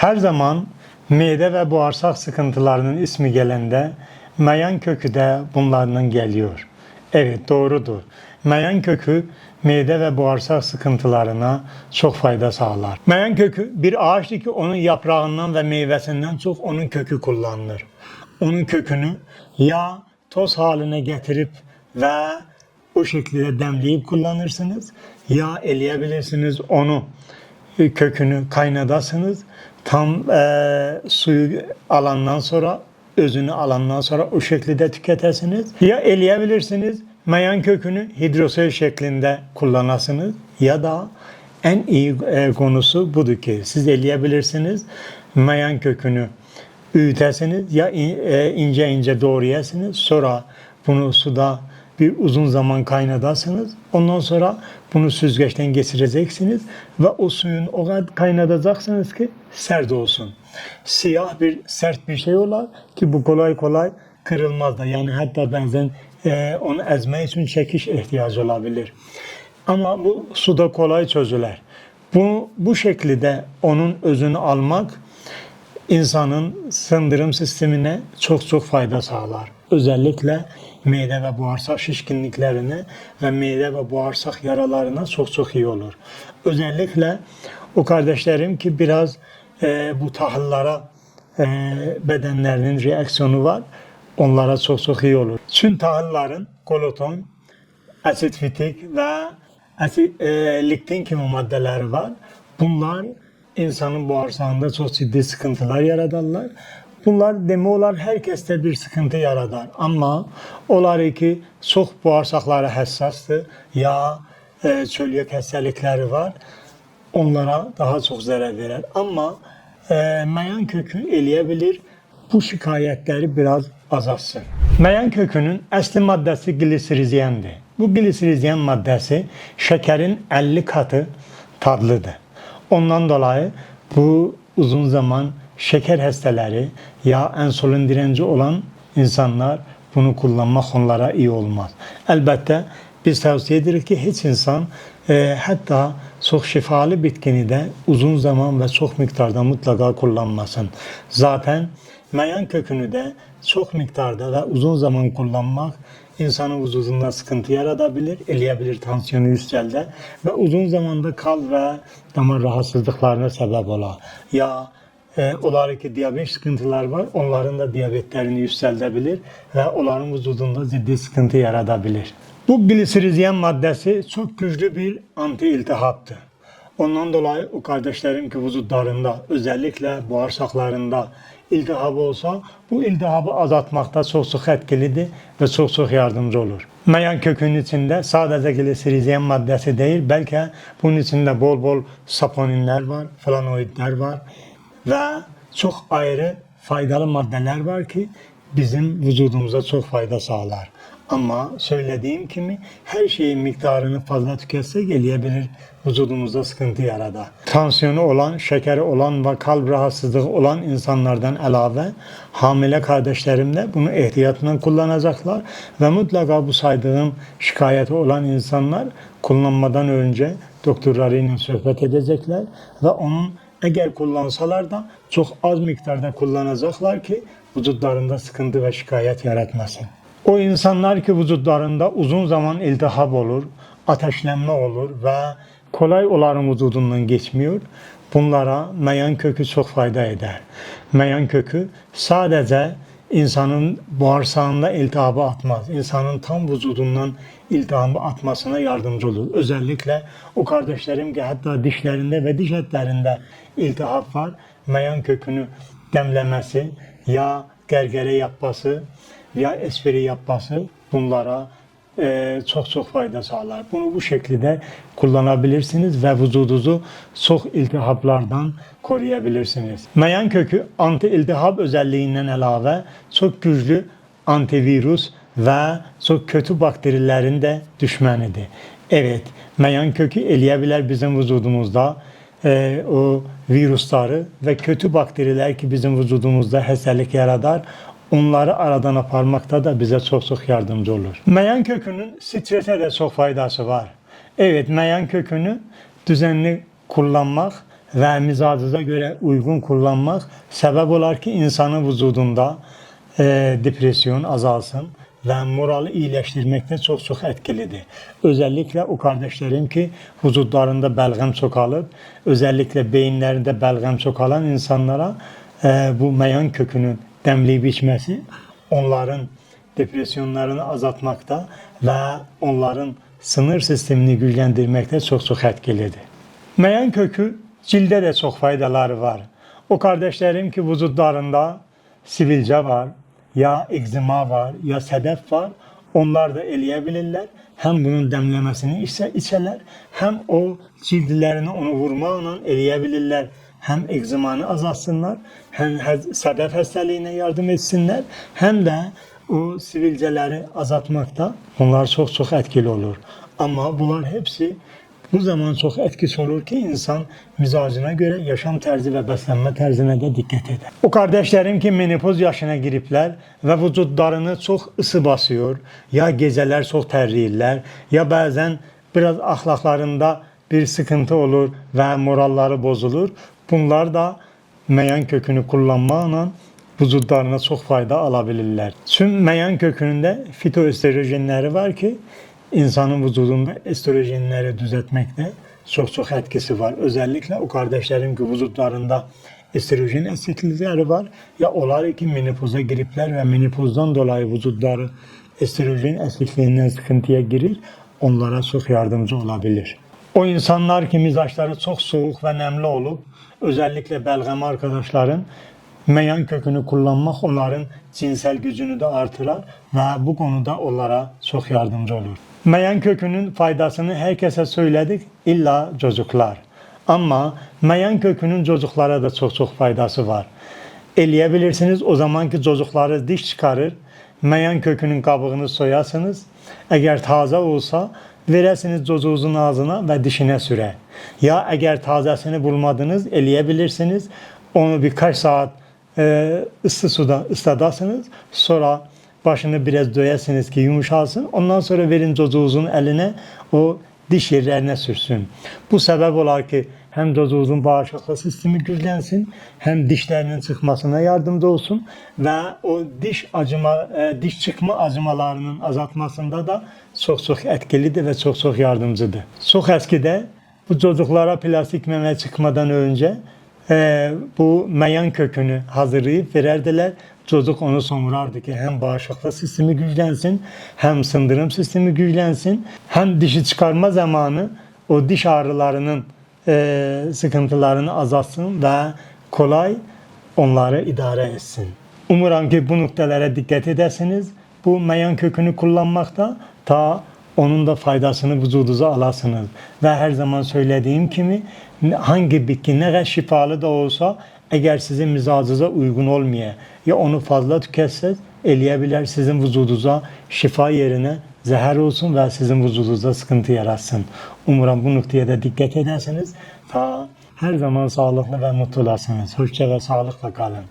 Her zaman mide ve bağırsak sıkıntılarının ismi gelende mayan kökü de bunlardan geliyor. Evet doğrudur. Mayan kökü mide ve bağırsak sıkıntılarına çok fayda sağlar. Mayan kökü bir ağaçtır ki onun yaprağından ve meyvesinden çok onun kökü kullanılır. Onun kökünü ya toz haline getirip ve o şekilde demleyip kullanırsınız ya eleyebilirsiniz onu kökünü kaynadasınız. Tam e, suyu alandan sonra özünü alandan sonra o şekilde tüketesiniz. Ya eleyebilirsiniz mayan kökünü hidrosel şeklinde kullanasınız ya da en iyi e, konusu budur ki siz eleyebilirsiniz mayan kökünü üyütesiniz ya in- e, ince ince doğrayasınız sonra bunu suda bir uzun zaman kaynadasınız. Ondan sonra bunu süzgeçten geçireceksiniz ve o suyun o kadar kaynatacaksınız ki sert olsun. Siyah bir sert bir şey olar ki bu kolay kolay kırılmaz da. Yani hatta bazen e, onu ezme için çekiş ihtiyacı olabilir. Ama bu suda kolay çözüler. Bu, bu şekilde onun özünü almak insanın sındırım sistemine çok çok fayda sağlar. Özellikle mide ve bağırsak şişkinliklerine ve mide ve bağırsak yaralarına çok çok iyi olur. Özellikle o kardeşlerim ki biraz e, bu tahıllara e, bedenlerinin reaksiyonu var. Onlara çok çok iyi olur. Tüm tahılların koloton, asit fitik ve asit, e, liktin gibi maddeleri var. Bunlar insanın bağırsağında çok ciddi sıkıntılar yaradarlar. Bunlar demi olar herkeste bir sıkıntı yaradar. Ama olar ki çok bağırsakları hassastır. Ya e, çölyak hastalıkları var. Onlara daha çok zarar verir. Ama e, mayan kökü eleyebilir. Bu şikayetleri biraz azaltsın. Mayan kökünün asli maddesi gliserizyendir. Bu gliserizyen maddesi şekerin 50 katı tadlıdır. Ondan dolayı bu uzun zaman şeker hastaları ya insülin direnci olan insanlar bunu kullanmak onlara iyi olmaz. Elbette biz tavsiye ederiz ki hiç insan e, hatta çok şifalı bitkini de uzun zaman ve çok miktarda mutlaka kullanmasın. Zaten mayan kökünü de çok miktarda ve uzun zaman kullanmak insanın vücudunda sıkıntı yaratabilir, eleyebilir tansiyonu yükseldi ve uzun zamanda kalp ve damar rahatsızlıklarına sebep olar. Ya e, olar ki diyabet sıkıntılar var, onların da diyabetlerini yükseltebilir ve onların vücudunda ciddi sıkıntı yaratabilir. Bu gliserizyen maddesi çok güçlü bir anti iltihaptır. Ondan dolayı o kardeşlerim ki vücutlarında özellikle bağırsaklarında iltihabı olsa bu iltihabı azaltmakta çok çok etkilidir ve çok çok yardımcı olur. Mayan kökünün içinde sadece gliserizyen maddesi değil belki bunun içinde bol bol saponinler var, flavonoidler var ve çok ayrı faydalı maddeler var ki bizim vücudumuza çok fayda sağlar. Ama söylediğim gibi her şeyin miktarını fazla tüketse gelebilir vücudumuzda sıkıntı yaratar. Tansiyonu olan, şekeri olan ve kalp rahatsızlığı olan insanlardan elave hamile kardeşlerim de bunu ihtiyatla kullanacaklar ve mutlaka bu saydığım şikayeti olan insanlar kullanmadan önce doktorlarıyla sohbet edecekler ve onun eğer kullansalar da çok az miktarda kullanacaklar ki vücutlarında sıkıntı ve şikayet yaratmasın. O insanlar ki vücutlarında uzun zaman iltihap olur, ateşlenme olur ve kolay onların vücudundan geçmiyor. Bunlara mayan kökü çok fayda eder. Mayan kökü sadece insanın bağırsağında iltihabı atmaz. İnsanın tam vücudundan iltihabı atmasına yardımcı olur. Özellikle o kardeşlerim ki hatta dişlerinde ve diş etlerinde iltihap var. Mayan kökünü demlemesi ya gergere yapması ya espri yapması bunlara çok çok fayda sağlar. Bunu bu şekilde kullanabilirsiniz ve vücudunuzu çok iltihaplardan koruyabilirsiniz. Mayan kökü anti iltihap özelliğinden elave çok güçlü antivirüs ve çok kötü bakterilerin de düşmanidir. Evet, mayan kökü eleyebilir bizim vücudumuzda e, o virüsleri ve kötü bakteriler ki bizim vücudumuzda hastalık yaratar onları aradan aparmakta da bize çok çok yardımcı olur. Mayan kökünün strese de çok faydası var. Evet, mayan kökünü düzenli kullanmak ve mizacınıza göre uygun kullanmak sebep olar ki insanın vücudunda e, depresyon azalsın ve morali iyileştirmekte çok çok etkilidir. Özellikle o kardeşlerim ki vücutlarında belgem çoğalıp, özellikle beyinlerinde belgem çoğalan insanlara e, bu meyan kökünün demleyip içmesi onların depresyonlarını azaltmakta ve onların sınır sistemini güçlendirmekte çok çok etkilidir. Meyan kökü cilde de çok faydaları var. O kardeşlerim ki vücutlarında sivilce var, ya egzima var, ya sedef var. Onlar da eleyebilirler. Hem bunun demlemesini içse, içerler, hem o cildlerini onu vurmakla eleyebilirler. Hem egzimanı azaltsınlar, hem sedef hastalığına yardım etsinler, hem de o sivilceleri azaltmakta onlar çok çok etkili olur. Ama bunlar hepsi bu zaman çok etkisi olur ki insan mizacına göre yaşam terzi ve beslenme terzine de dikkat eder. O kardeşlerim ki menopoz yaşına giripler ve vücutlarını çok ısı basıyor. Ya geceler çok terliyirler ya bazen biraz ahlaklarında bir sıkıntı olur ve moralları bozulur. Bunlar da meyan kökünü kullanmakla vücutlarına çok fayda alabilirler. Tüm meyan kökününde fitoöstrojenleri var ki insanın vücudunda estrojenleri düzeltmekte çok çok etkisi var. Özellikle o kardeşlerim ki vücutlarında estrojen eksiklikleri var ya onlar ki menopoza giripler ve menopozdan dolayı vücutları estrojen eksikliğinden sıkıntıya girir. Onlara çok yardımcı olabilir. O insanlar ki mizaçları çok soğuk ve nemli olup özellikle belgem arkadaşların meyan kökünü kullanmak onların cinsel gücünü de artırar ve bu konuda onlara çok yardımcı olur. Meyan kökünün faydasını herkese söyledik illa çocuklar. Ama meyan kökünün çocuklara da çok çok faydası var. Eleyebilirsiniz o zamanki çocukları diş çıkarır. Meyan kökünün kabığını soyasınız. Eğer taze olsa veresiniz çocuğunuzun ağzına ve dişine süre. Ya eğer tazesini bulmadınız eleyebilirsiniz. Onu birkaç saat e, ısı suda ısladasınız. Sonra başını biraz döyesiniz ki yumuşasın. Ondan sonra verin çocuğunuzun eline o diş yerlerine sürsün. Bu sebep olar ki hem çocuğunuzun bağışıklık sistemi güçlensin, hem dişlerinin çıkmasına yardımcı olsun ve o diş acıma, e, diş çıkma acımalarının azaltmasında da çok çok etkilidir ve çok çok yardımcıdır. Çok eskide bu çocuklara plastik meme çıkmadan önce e, bu meyan kökünü hazırlayıp vererdiler. Çocuk onu somurardı ki hem bağışıklık sistemi güçlensin, hem sindirim sistemi güçlensin, hem dişi çıkarma zamanı o diş ağrılarının e, sıkıntılarını azaltsın ve kolay onları idare etsin. Umuram ki bu noktalara dikkat edersiniz. Bu meyan kökünü kullanmakta ta onun da faydasını vücudunuza alasınız. Ve her zaman söylediğim gibi hangi bitki ne kadar şifalı da olsa eğer sizin mizacınıza uygun olmaya ya onu fazla tüketseniz eleyebilir sizin vücudunuza şifa yerine zehir olsun ve sizin vücudunuza sıkıntı yaratsın. Umurum bu noktaya da dikkat ederseniz ta her zaman sağlıklı ve mutlu olasınız. Hoşça ve sağlıkla kalın.